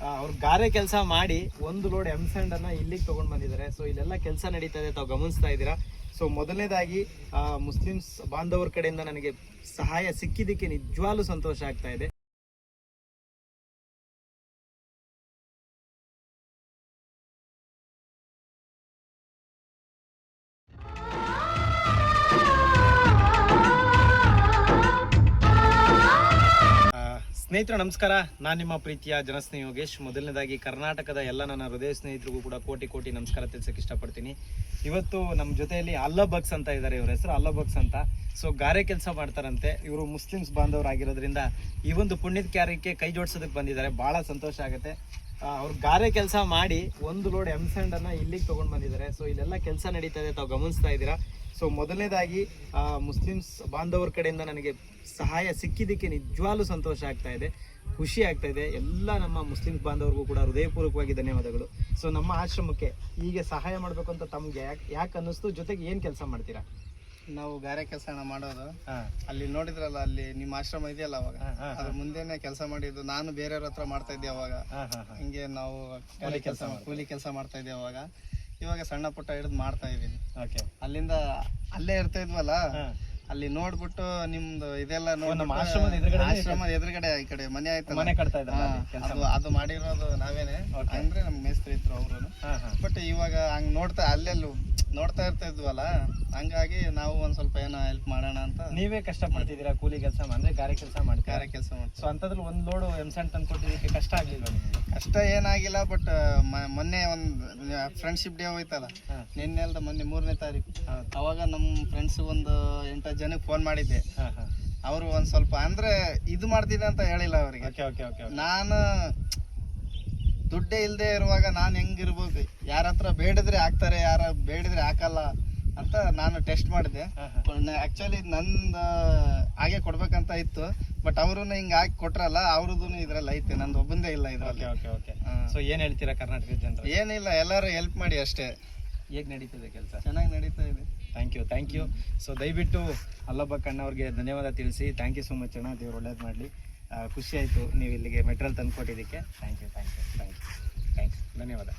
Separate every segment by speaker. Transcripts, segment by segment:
Speaker 1: ಅವ್ರು ಗಾರೆ ಕೆಲಸ ಮಾಡಿ ಒಂದು ಲೋಡ್ ಎಂ ಸ್ಯಾಂಡ್ ಅನ್ನ ಇಲ್ಲಿಗೆ ತಗೊಂಡ್ ಬಂದಿದ್ದಾರೆ. ಸೊ ಇಲ್ಲೆಲ್ಲ ಕೆಲಸ ನಡೀತಾ ಇದೆ, ತಾವು ಗಮನಿಸ್ತಾ ಇದ್ದೀರಾ? ಸೊ ಮೊದಲನೇದಾಗಿ ಮುಸ್ಲಿಮ್ಸ್ ಬಾಂಧವರ ಕಡೆಯಿಂದ ನನಗೆ ಸಹಾಯ ಸಿಕ್ಕಿದ್ದಕ್ಕೆ ನಿಜವಾಗ್ಲೂ ಸಂತೋಷ ಆಗ್ತಾ ಇದೆ. ಸ್ನೇಹಿತರು, ನಮಸ್ಕಾರ. ನಾನು ನಿಮ್ಮ ಪ್ರೀತಿಯ ಜನಸ್ನೇಹಿ ಯೋಗೇಶ್ ಮೊದಲನೇದಾಗಿ ಕರ್ನಾಟಕದ ಎಲ್ಲ ನನ್ನ ಹೃದಯ ಸ್ನೇಹಿತರಿಗೂ ಕೂಡ ಕೋಟಿ ಕೋಟಿ ನಮಸ್ಕಾರ ತಿಳಿಸಕ್ಕೆ ಇಷ್ಟಪಡ್ತೀನಿ. ಇವತ್ತು ನಮ್ಮ ಜೊತೆಯಲ್ಲಿ ಅಲ್ಲ ಬಕ್ಸ್ ಅಂತ ಇದ್ದಾರೆ ಇವರ ಹೆಸರು, ಅಲ್ಲ ಬಕ್ಸ್ ಅಂತ. ಸೊ ಗಾರೆ ಕೆಲಸ ಮಾಡ್ತಾರಂತೆ. ಇವರು ಮುಸ್ಲಿಮ್ಸ್ ಬಾಂಧವರಾಗಿರೋದ್ರಿಂದ ಈ ಒಂದು ಪುಣ್ಯದ ಕಾರ್ಯಕ್ಕೆ ಕೈ ಜೋಡಿಸೋದಕ್ಕೆ ಬಂದಿದ್ದಾರೆ. ಭಾಳ ಸಂತೋಷ ಆಗುತ್ತೆ. ಅವ್ರು ಗಾರೆ ಕೆಲಸ ಮಾಡಿ ಒಂದು ಲೋಡ್ ಎಂ ಇಲ್ಲಿಗೆ ತೊಗೊಂಡು ಬಂದಿದ್ದಾರೆ. ಸೊ ಇಲ್ಲೆಲ್ಲ ಕೆಲಸ ನಡೀತಾ ಇದೆ. ತಾವು ಗಮನಿಸ್ತಾ ಇದ್ದೀರಾ? ಸೊ ಮೊದಲನೇದಾಗಿ ಆ, ಮುಸ್ಲಿಮ್ಸ್ ಬಾಂಧವರ ಕಡೆಯಿಂದ ನನಗೆ ಸಹಾಯ ಸಿಕ್ಕಿದ್ದಕ್ಕೆ ನಿಜವಾಗ್ಲೂ ಸಂತೋಷ ಆಗ್ತಾ ಇದೆ ಖುಷಿ ಆಗ್ತಾ ಇದೆ. ಎಲ್ಲ ನಮ್ಮ ಮುಸ್ಲಿಮ್ಸ್ ಬಾಂಧವರಿಗೂ ಕೂಡ ಹೃದಯಪೂರ್ವಕವಾಗಿ ಧನ್ಯವಾದಗಳು. ಸೊ ನಮ್ಮ ಆಶ್ರಮಕ್ಕೆ ಹೀಗೆ ಸಹಾಯ ಮಾಡಬೇಕು ಅಂತ ತಮ್ಗೆ ಯಾಕೆ ಯಾಕೆ ಅನ್ನಿಸ್ತು? ಜೊತೆಗೆ ಏನು ಕೆಲಸ ಮಾಡ್ತೀರಾ?
Speaker 2: ನಾವು ಗಾರೆ ಕೆಲಸ ಮಾಡೋದು. ಅಲ್ಲಿ ನೋಡಿದ್ರಲ್ಲ ಅಲ್ಲಿ ನಿಮ್ಮ ಆಶ್ರಮ ಇದೆಯಲ್ಲ ಅವಾಗ? ಅದ್ರ ಮುಂದೆನೆ ಕೆಲಸ ಮಾಡಿದ್ದು ನಾನು ಬೇರೆಯವ್ರ ಹತ್ರ ಮಾಡ್ತಾ ಇದ್ದೆ ಅವಾಗ. ಹಿಂಗೆ ನಾವು ಕೆಲಸ ಕೂಲಿ ಕೆಲಸ ಮಾಡ್ತಾ ಇದ್ದೆ ಅವಾಗ. ಇವಾಗ ಸಣ್ಣ ಪುಟ್ಟ ಹಿಡಿದು ಮಾಡ್ತಾ ಇದೀನಿ.
Speaker 1: ಓಕೆ
Speaker 2: ಅಲ್ಲಿಂದ ಅಲ್ಲೇ ಇರ್ತಾ ಇದ್ವಲ್ಲ ಅಲ್ಲಿ ನೋಡ್ಬಿಟ್ಟು ನಿಮ್ದು ಇದೆಲ್ಲ ಆಶ್ರಮ
Speaker 1: ಆಶ್ರಮದ ಎದುರುಗಡೆ
Speaker 2: ಈ ಕಡೆ ಮನೆ ಆಯ್ತು
Speaker 1: ಮನೆ ಕಟ್ತಾ
Speaker 2: ಅದು ಅದು ಮಾಡಿರೋದು ನಾವೇನೆ. ಅಂದ್ರೆ ನಮ್ ಮೇಸ್ತ್ರಿ ಇದ್ರು ಅವರು ಬಟ್ ಇವಾಗ ಹಂಗ್ ನೋಡ್ತಾ ಅಲ್ಲೆಲ್ಲೂ ನೋಡ್ತಾ ಇರ್ತಾ ಇದ್ವಲ್ಲ ಹಂಗಾಗಿ ನಾವು ಒಂದ್ ಸ್ವಲ್ಪ ಏನೋ ಹೆಲ್ಪ್ ಮಾಡೋಣ ಅಂತ.
Speaker 1: ನೀವೇ ಕಷ್ಟಪಡ್ತಿದ್ದೀರಾ ಕೂಲಿ ಕೆಲಸ ಅಂದ್ರೆ ಗಾರೆ ಕೆಲಸ ಮಾಡ್ತೀರಾ
Speaker 2: ಗಾರೆ ಕೆಲಸ ಮಾಡಿ
Speaker 1: ಸೊ ಅಂಥದ್ರಲ್ಲಿ ಒಂದು ಲೋಡು ಎಂ ಸ್ಯಾಂಡ್ ತಂದು ಕೊಟ್ಟಿದ್ದಕ್ಕೆ ಕಷ್ಟ ಆಗಲಿಲ್ಲ
Speaker 2: ಕಷ್ಟ ಏನಾಗಿಲ್ಲ ಬಟ್ ಮೊನ್ನೆ ಒಂದ್ ಫ್ರೆಂಡ್ಶಿಪ್ ಡೇ ಹೋಯ್ತಲ್ಲ. ನಿನ್ನೆ ಅಲ್ದ ಮೊನ್ನೆ ಮೂರನೇ ತಾರೀಕು. ಅವಾಗ ನಮ್ಮ ಫ್ರೆಂಡ್ಸ್ ಒಂದು ಎಂಟತ್ತು ಜನಕ್ಕೆ ಫೋನ್ ಮಾಡಿದ್ದೆ. ಅವರು ಒಂದ್ ಸ್ವಲ್ಪ ಅಂದ್ರೆ ಇದು ಮಾಡ್ತಿದ್ದೆ ಅಂತ ಹೇಳಿಲ್ಲ ಅವರಿಗೆ.
Speaker 1: ಓಕೆ ಓಕೆ ಓಕೆ
Speaker 2: ನಾನು ದುಡ್ಡೇ ಇಲ್ಲದೆ ಇರುವಾಗ ನಾನು ಹೆಂಗಿರ್ಬೋದು? ಯಾರ ಹತ್ರ ಬೇಡಿದ್ರೆ ಹಾಕ್ತಾರೆ ಯಾರ ಬೇಡಿದ್ರೆ ಹಾಕಲ್ಲ ಅಂತ ನಾನು ಟೆಸ್ಟ್ ಮಾಡಿದೆ ಆ್ಯಕ್ಚುಲಿ ನಂದು ಹಾಗೆ ಕೊಡ್ಬೇಕಂತ ಇತ್ತು. ಬಟ್ ಅವರು ಹಿಂಗೆ ಹಾಕಿ ಕೊಟ್ರಲ್ಲ ಅವ್ರದ್ದು ಇದ್ರಲ್ಲಿ ಐತೆ. ನಂದು ಒಬ್ಬಂದೇ ಇಲ್ಲ ಇದ್ರಲ್ಲಿ.
Speaker 1: Okay okay. ಸೊ ಏನು ಹೇಳ್ತೀರಾ ಕರ್ನಾಟಕದ ಜನರು?
Speaker 2: ಏನಿಲ್ಲ ಎಲ್ಲರೂ ಹೆಲ್ಪ್ ಮಾಡಿ ಅಷ್ಟೇ.
Speaker 1: ಹೇಗೆ ನಡೀತದೆ ಕೆಲಸ?
Speaker 2: ಚೆನ್ನಾಗಿ ನಡೀತಾ ಇದೆ.
Speaker 1: Thank you thank you so ದಯವಿಟ್ಟು ಅಲ್ಲಬ್ಬ ಕಣ್ಣವ್ರಿಗೆ ಧನ್ಯವಾದ ತಿಳಿಸಿ. ಥ್ಯಾಂಕ್ ಯು ಸೊ ಮಚ್ ಅಣ್ಣ. ದೇವ್ರು ಒಳ್ಳೇದು ಮಾಡಲಿ. ಖುಷಿ ಆಯಿತು ನೀವು ಇಲ್ಲಿಗೆ ಮೆಟೀರಿಯಲ್ ತಂದು ಕೊಟ್ಟಿದ್ದಕ್ಕೆ. Thank you thank you thank you thanks ಧನ್ಯವಾದ.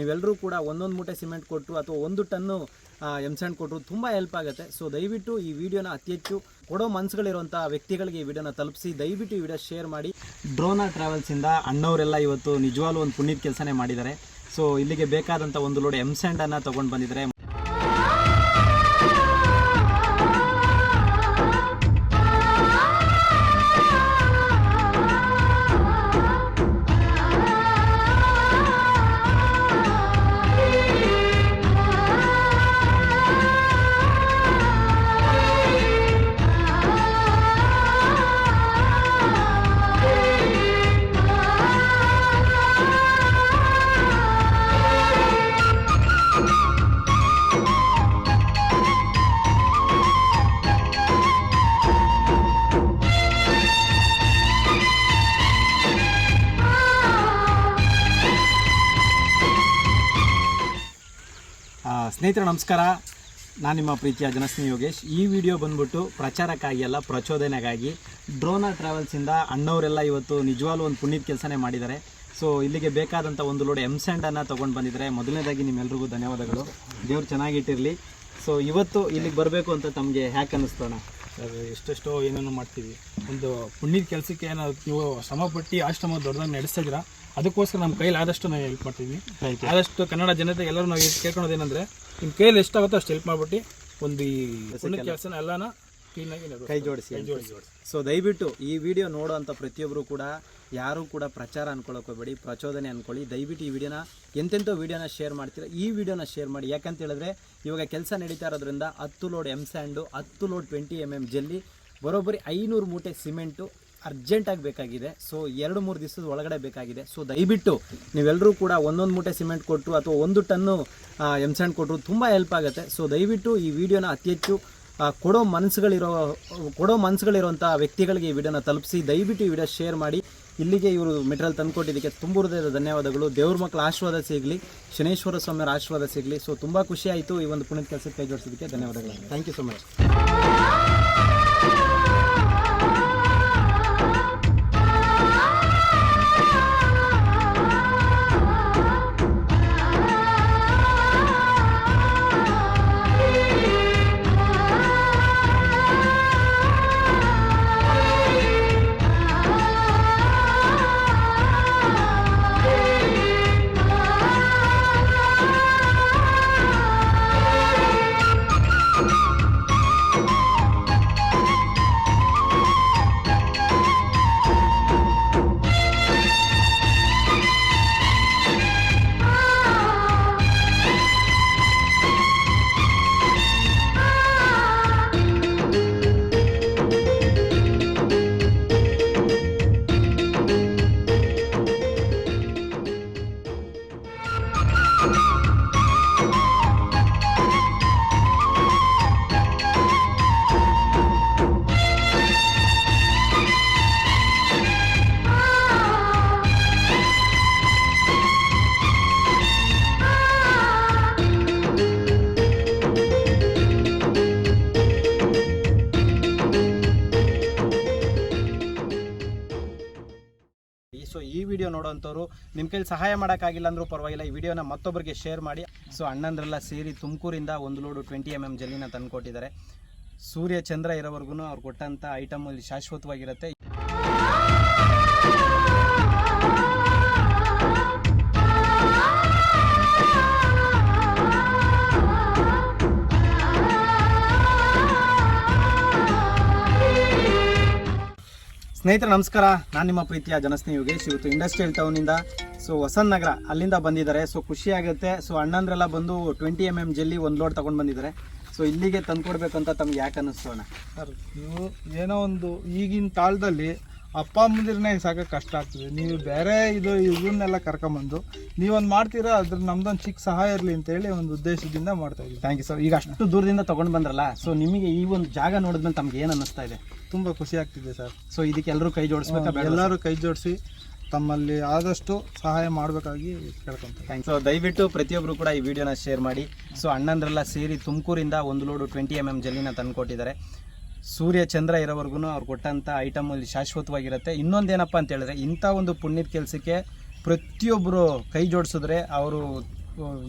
Speaker 1: ನೀವೆಲ್ಲರೂ ಕೂಡ ಒಂದೊಂದು ಮೂಟೆ ಸಿಮೆಂಟ್ ಕೊಟ್ಟರು ಅಥವಾ ಒಂದು ಟನ್ನು ಸ್ಯಾಂಡ್ ಕೊಟ್ಟರು ತುಂಬ ಹೆಲ್ಪ್ ಆಗುತ್ತೆ. ಸೊ ದಯವಿಟ್ಟು ಈ ವಿಡಿಯೋನ ಅತಿ ಹೆಚ್ಚು ಕೊಡೋ ಮನಸ್ಸುಗಳಿರುವಂಥ ವ್ಯಕ್ತಿಗಳಿಗೆ ಈ ವಿಡಿಯೋನ ತಲುಪಿಸಿ. ದಯವಿಟ್ಟು ಈ ವಿಡಿಯೋ ಶೇರ್ ಮಾಡಿ. ಡ್ರೋನಾ ಟ್ರಾವೆಲ್ಸಿಂದ ಅಣ್ಣವರೆಲ್ಲ ಇವತ್ತು ನಿಜವಾಗ್ಲೂ ಒಂದು ಪುಣ್ಯದ ಕೆಲಸನೇ ಮಾಡಿದ್ದಾರೆ. ಸೊ ಇಲ್ಲಿಗೆ ಬೇಕಾದಂಥ ಒಂದು ಲೋಡ್ ಎಂ ಸ್ಯಾಂಡನ್ನು ತೊಗೊಂಡು ಬಂದಿದ್ದಾರೆ. ಸ್ನೇಹಿತರೆ, ನಮಸ್ಕಾರ. ನಾನು ನಿಮ್ಮ ಪ್ರೀತಿಯ ಜನಸ್ನೇಹಿ ಯೋಗೇಶ್. ಈ ವಿಡಿಯೋ ಬಂದ್ಬಿಟ್ಟು ಪ್ರಚಾರಕ್ಕಾಗಿ ಅಲ್ಲ ಪ್ರಚೋದನೆಗಾಗಿ ಡ್ರೋನಾ ಟ್ರಾವೆಲ್ಸಿಂದ ಅಣ್ಣವರೆಲ್ಲ ಇವತ್ತು ನಿಜವಾಗ್ಲೂ ಒಂದು ಪುಣ್ಯದ ಕೆಲಸನೇ ಮಾಡಿದ್ದಾರೆ. ಸೊ ಇಲ್ಲಿಗೆ ಬೇಕಾದಂಥ ಒಂದು ಲೋಡ್ ಎಂ ಸ್ಯಾಂಡನ್ನು ತೊಗೊಂಡು ಬಂದಿದ್ದಾರೆ ಮೊದಲನೇದಾಗಿ ನಿಮ್ಮೆಲ್ರಿಗೂ ಧನ್ಯವಾದಗಳು. ದೇವ್ರು ಚೆನ್ನಾಗಿಟ್ಟಿರಲಿ. ಸೊ ಇವತ್ತು ಇಲ್ಲಿಗೆ ಬರಬೇಕು ಅಂತ ತಮಗೆ ಹ್ಯಾಕ್ ಅನ್ನಿಸ್ತೋಣ
Speaker 3: ಸರ್ ಎಷ್ಟೆಷ್ಟೋ ಏನೇನೋ ಮಾಡ್ತೀವಿ. ಒಂದು ಪುಣ್ಯದ ಕೆಲಸಕ್ಕೆ ಏನಾದ್ರು ನೀವು ಶ್ರಮಪಟ್ಟು ಆಶ್ರಮ ದೊಡ್ಡದಾಗಿ ನಡೆಸ್ತಾ ಇದ್ದೀರಾ ಅದಕ್ಕೋಸ್ಕರ ನಮ್ಮ ಕೈಲಿ ಆದಷ್ಟು ನಾವು ಹೆಲ್ಪ್ ಮಾಡ್ತೀವಿ. ಆದಷ್ಟು ಕನ್ನಡ ಜನತೆ ಎಲ್ಲರೂ ನಾವು ಕೇಳ್ಕೊಳೋದೇನೆಂದ್ರೆ ನಿಮ್ಮ ಕೈಯಲ್ಲಿ ಎಷ್ಟಾಗುತ್ತೋ ಅಷ್ಟು ಹೆಲ್ಪ್ ಮಾಡಿಬಿಟ್ಟು ಒಂದು ಈ ಕೆಲಸನ ಎಲ್ಲಾನ
Speaker 1: ಕೈ ಜೋಡಿಸಿ ಸೊ ದಯವಿಟ್ಟು ಈ ವಿಡಿಯೋ ನೋಡುವಂಥ ಪ್ರತಿಯೊಬ್ಬರು ಕೂಡ ಯಾರೂ ಕೂಡ ಪ್ರಚಾರ ಅನ್ಕೊಳ್ಳೋಕೋಬೇಡಿ ಹೋಗ್ಬೇಡಿ ಪ್ರಚೋದನೆ ಅನ್ಕೊಳ್ಳಿ. ದಯವಿಟ್ಟು ಈ ವಿಡಿಯೋನ ಎಂತೆಂಥ ವಿಡಿಯೋನ ಶೇರ್ ಮಾಡ್ತೀರಾ ಈ ವಿಡಿಯೋನ ಶೇರ್ ಮಾಡಿ. ಯಾಕಂತ ಹೇಳಿದ್ರೆ ಇವಾಗ ಕೆಲಸ ನಡೀತಾ ಇರೋದ್ರಿಂದ ಹತ್ತು ಲೋಡ್ ಎಂ ಸ್ಯಾಂಡು ಹತ್ತು ಲೋಡ್ ಟ್ವೆಂಟಿ ಎಂ ಎಂ ಜಲ್ಲಿ ಬರೋಬ್ಬರಿ ಐನೂರು ಮೂಟೆ ಸಿಮೆಂಟು ಅರ್ಜೆಂಟಾಗಿ ಬೇಕಾಗಿದೆ. ಸೊ ಎರಡು ಮೂರು ದಿವಸದ ಒಳಗಡೆ ಬೇಕಾಗಿದೆ. ಸೊ ದಯವಿಟ್ಟು ನೀವೆಲ್ಲರೂ ಕೂಡ ಒಂದೊಂದು ಮೂಟೆ ಸಿಮೆಂಟ್ ಕೊಟ್ಟರು ಅಥವಾ ಒಂದು ಟನ್ನು ಎಂ ಸ್ಯಾಂಡ್ ಕೊಟ್ಟರು ತುಂಬ ಹೆಲ್ಪ್ ಆಗುತ್ತೆ. ಸೊ ದಯವಿಟ್ಟು ಈ ವಿಡಿಯೋನ ಅತಿ ಹೆಚ್ಚು ಕೊಡೋ ಮನಸ್ಸುಗಳಿರೋ, ಕೊಡೋ ಮನಸ್ಸುಗಳಿರುವಂಥ ವ್ಯಕ್ತಿಗಳಿಗೆ ಈ ವಿಡಿಯೋನ ತಲುಪಿಸಿ. ದಯವಿಟ್ಟು ಈ ವಿಡಿಯೋ ಶೇರ್ ಮಾಡಿ. ಇಲ್ಲಿಗೆ ಇವರು ಮೆಟೀರಿಯಲ್ ತಂದುಕೊಟ್ಟಿದ್ದಕ್ಕೆ ತುಂಬ ಹೃದಯದ ಧನ್ಯವಾದಗಳು. ದೇವ್ರ ಮಕ್ಕಳ ಆಶೀರ್ವಾದ ಸಿಗಲಿ, ಶನೇಶ್ವರ ಸ್ವಾಮಿಯವರ ಆಶೀರ್ವಾದ ಸಿಗಲಿ. ಸೊ ತುಂಬ ಖುಷಿ ಆಯಿತು ಈ ಒಂದು ಪುಣ್ಯದ ಕೆಲಸಕ್ಕೆ ಕೈ ಜೋಡಿಸೋದಕ್ಕೆ. ಧನ್ಯವಾದಗಳು. ಥ್ಯಾಂಕ್ ಯು ಸೊ ಮಚ್ ಈ ಸೊ ಈ ವಿಡಿಯೋ ನೋಡೋಂಥವ್ರು ನಿಮ್ಮ ಕೈಲಿ ಸಹಾಯ ಮಾಡೋಕ್ಕಾಗಿಲ್ಲ ಅಂದರೂ ಪರವಾಗಿಲ್ಲ, ಈ ವಿಡಿಯೋನ ಮತ್ತೊಬ್ಬರಿಗೆ ಶೇರ್ ಮಾಡಿ. ಸೊ ಅಣ್ಣಂದ್ರೆಲ್ಲ ಸೇರಿ ತುಮಕೂರಿಂದ ಒಂದು ಲೋಡು ಟ್ವೆಂಟಿ ಎಂ ಎಂ ಜಲ್ಲಿನ ತಂದುಕೊಟ್ಟಿದ್ದಾರೆ. ಸೂರ್ಯ ಚಂದ್ರ ಇರೋವರೆಗೂ ಅವ್ರು ಕೊಟ್ಟಂಥ ಐಟಮ್ ಇಲ್ಲಿ ಶಾಶ್ವತವಾಗಿರುತ್ತೆ. ಸ್ನೇಹಿತರೆ, ನಮಸ್ಕಾರ. ನಾನು ನಿಮ್ಮ ಪ್ರೀತಿಯ ಜನಸ್ನೇಹಿ ಯೋಗೇಶ್. ಇವತ್ತು ಇಂಡಸ್ಟ್ರಿಯಲ್ ಟೌನಿಂದ ಸೊ ವಸಂತ ನಗರ, ಅಲ್ಲಿಂದ ಬಂದಿದ್ದಾರೆ. ಸೊ ಖುಷಿ ಆಗುತ್ತೆ. ಸೊ ಅಣ್ಣಂದ್ರೆಲ್ಲ ಬಂದು ಟ್ವೆಂಟಿ ಎಂ ಎಂ ಜಲ್ಲಿ ಒಂದು ಲೋಡ್ ತಗೊಂಡು ಬಂದಿದ್ದಾರೆ. ಸೊ ಇಲ್ಲಿಗೆ ತಂದು ಅಂತ ತಮ್ಗೆ ಯಾಕೆ ಅನ್ನಿಸ್ತೋಣ
Speaker 4: ಸರ್, ನೀವು ಏನೋ ಒಂದು ಈಗಿನ ಕಾಲದಲ್ಲಿ ಅಪ್ಪ ಅಮ್ಮಂದಿರನ್ನೇ ಸಾಕಕ್ಕೆ ಕಷ್ಟ ಆಗ್ತದೆ. ನೀವು ಬೇರೆ ಇದು ಇವನ್ನೆಲ್ಲ ಕರ್ಕೊಂಬಂದು ನೀವೊಂದು ಮಾಡ್ತೀರಾ? ಅದ್ರ ನಮ್ದೊಂದು ಚಿಕ್ಕ ಸಹಾಯ ಇರಲಿ ಅಂತೇಳಿ ಒಂದು ಉದ್ದೇಶದಿಂದ ಮಾಡ್ತಾ ಇದ್ದೀವಿ.
Speaker 1: ಥ್ಯಾಂಕ್ ಯು ಸರ್ ಈಗ ಅಷ್ಟು ದೂರದಿಂದ ತೊಗೊಂಡು ಬಂದ್ರಲ್ಲ ಸೊ ನಿಮಗೆ ಈ ಒಂದು ಜಾಗ ನೋಡಿದ್ಮೇಲೆ ತಮ್ಗೆ ಏನು ಅನ್ನಿಸ್ತಾ ಇದೆ?
Speaker 4: ತುಂಬ ಖುಷಿ ಆಗ್ತಿದೆ ಸರ್
Speaker 1: ಸೊ ಇದಕ್ಕೆ ಎಲ್ಲರೂ ಕೈ ಜೋಡಿಸ್ಬೇಕು
Speaker 4: ಎಲ್ಲರೂ ಕೈ ಜೋಡಿಸಿ ತಮ್ಮಲ್ಲಿ ಆದಷ್ಟು ಸಹಾಯ ಮಾಡಬೇಕಾಗಿ ಕೇಳ್ಕೊಂತ
Speaker 1: ಥ್ಯಾಂಕ್ ಯು ಸೊ ದಯವಿಟ್ಟು ಪ್ರತಿಯೊಬ್ಬರು ಕೂಡ ಈ ವಿಡಿಯೋನ ಶೇರ್ ಮಾಡಿ. ಸೊ ಅಣ್ಣಂದ್ರೆಲ್ಲ ಸೇರಿ ತುಮಕೂರಿಂದ ಒಂದು ಲೋಡು ಟ್ವೆಂಟಿ ಎಂ ಎಂ ಜಲ್ಲಿನ ತಂದುಕೊಟ್ಟಿದ್ದಾರೆ. ಸೂರ್ಯ ಚಂದ್ರ ಇರೋವರೆಗೂ ಅವ್ರು ಕೊಟ್ಟಂಥ ಐಟಮ್ ಇಲ್ಲಿ ಶಾಶ್ವತವಾಗಿರುತ್ತೆ. ಇನ್ನೊಂದೇನಪ್ಪ ಅಂತ ಹೇಳಿದ್ರೆ ಇಂಥ ಒಂದು ಪುಣ್ಯದ ಕೆಲಸಕ್ಕೆ ಪ್ರತಿಯೊಬ್ಬರು ಕೈ ಜೋಡಿಸಿದ್ರೆ ಅವರು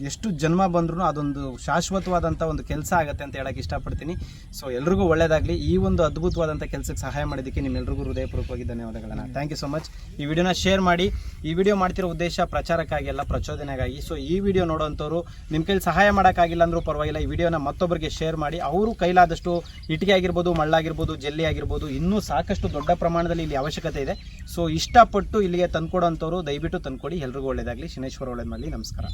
Speaker 1: ಎಷ್ಟು ಜನ್ಮ ಬಂದ್ರೂ ಅದೊಂದು ಶಾಶ್ವತವಾದಂಥ ಒಂದು ಕೆಲಸ ಆಗುತ್ತೆ ಅಂತ ಹೇಳಕ್ಕೆ ಇಷ್ಟಪಡ್ತೀನಿ. ಸೊ ಎಲ್ರಿಗೂ ಒಳ್ಳೇದಾಗಲಿ. ಈ ಒಂದು ಅದ್ಭುತವಾದಂಥ ಕೆಲಸಕ್ಕೆ ಸಹಾಯ ಮಾಡಿದ್ದಕ್ಕೆ ನಿಮ್ಮೆಲ್ರಿಗೂ ಹೃದಯಪೂರ್ವಕವಾಗಿ ಧನ್ಯವಾದಗಳನ್ನ. ಥ್ಯಾಂಕ್ ಯು ಸೊ ಮಚ್ ಈ ವಿಡಿಯೋನ ಶೇರ್ ಮಾಡಿ. ಈ ವಿಡಿಯೋ ಮಾಡ್ತಿರೋ ಉದ್ದೇಶ ಪ್ರಚಾರಕ್ಕಾಗಿ ಎಲ್ಲ ಪ್ರಚೋದನೆಗಾಗಿ. ಸೊ ಈ ವಿಡಿಯೋ ನೋಡೋಂಥವ್ರು ನಿಮ್ಮ ಕೈಲಿ ಸಹಾಯ ಮಾಡೋಕ್ಕಾಗಿಲ್ಲ ಅಂದರೂ ಪರವಾಗಿಲ್ಲ, ಈ ವಿಡಿಯೋನ ಮತ್ತೊಬ್ಬರಿಗೆ ಶೇರ್ ಮಾಡಿ. ಅವರು ಕೈಲಾದಷ್ಟು ಇಟ್ಟಿಗೆ ಆಗಿರ್ಬೋದು, ಮಳ್ಳಾಗಿರ್ಬೋದು, ಜಲ್ಲಿ ಆಗಿರ್ಬೋದು, ಇನ್ನೂ ಸಾಕಷ್ಟು ದೊಡ್ಡ ಪ್ರಮಾಣದಲ್ಲಿ ಇಲ್ಲಿ ಅವಶ್ಯಕತೆ ಇದೆ. ಸೊ ಇಷ್ಟಪಟ್ಟು ಇಲ್ಲಿಗೆ ತಂದ್ಕೊಡೋಂಥವ್ರು ದಯವಿಟ್ಟು ತಂದ್ಕೊಡಿ. ಎಲ್ರಿಗೂ ಒಳ್ಳೇದಾಗಲಿ. ಶನೇಶ್ವರ ಒಳ್ಳೇದು ನಮಸ್ಕಾರ.